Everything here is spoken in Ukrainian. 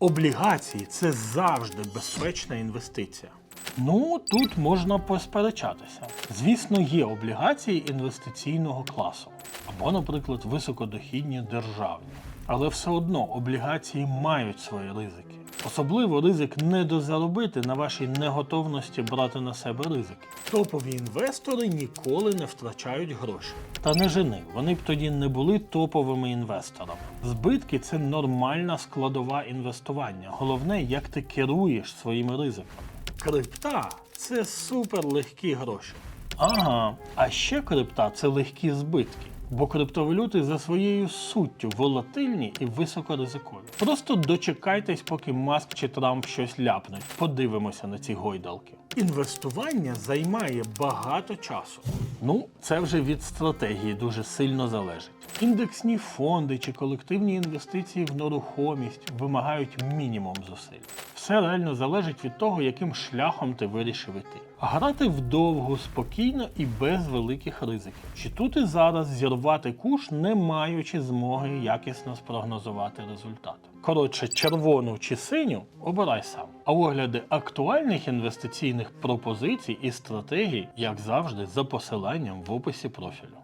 Облігації це завжди безпечна інвестиція. Ну, тут можна посперечатися. Звісно, є облігації інвестиційного класу, або, наприклад, високодохідні державні. Але все одно облігації мають свої ризики. Особливо ризик недозаробити на вашій неготовності брати на себе ризики. Топові інвестори ніколи не втрачають гроші. Та не жени, вони б тоді не були топовими інвесторами. Збитки це нормальна складова інвестування. Головне, як ти керуєш своїми ризиками. Крипта це супер легкі гроші. Ага, а ще крипта це легкі збитки. Бо криптовалюти за своєю суттю волатильні і високоризикові. Просто дочекайтесь, поки Маск чи Трамп щось ляпнуть. Подивимося на ці гойдалки. Інвестування займає багато часу. Ну, це вже від стратегії дуже сильно залежить. Індексні фонди чи колективні інвестиції в нерухомість вимагають мінімум зусиль. Все реально залежить від того, яким шляхом ти вирішив іти. Грати вдовго, спокійно і без великих ризиків. Чи тут і зараз зірвати куш, не маючи змоги якісно спрогнозувати результат. Коротше, червону чи синю обирай сам. А огляди актуальних інвестиційних пропозицій і стратегій, як завжди, за посиланням в описі профілю.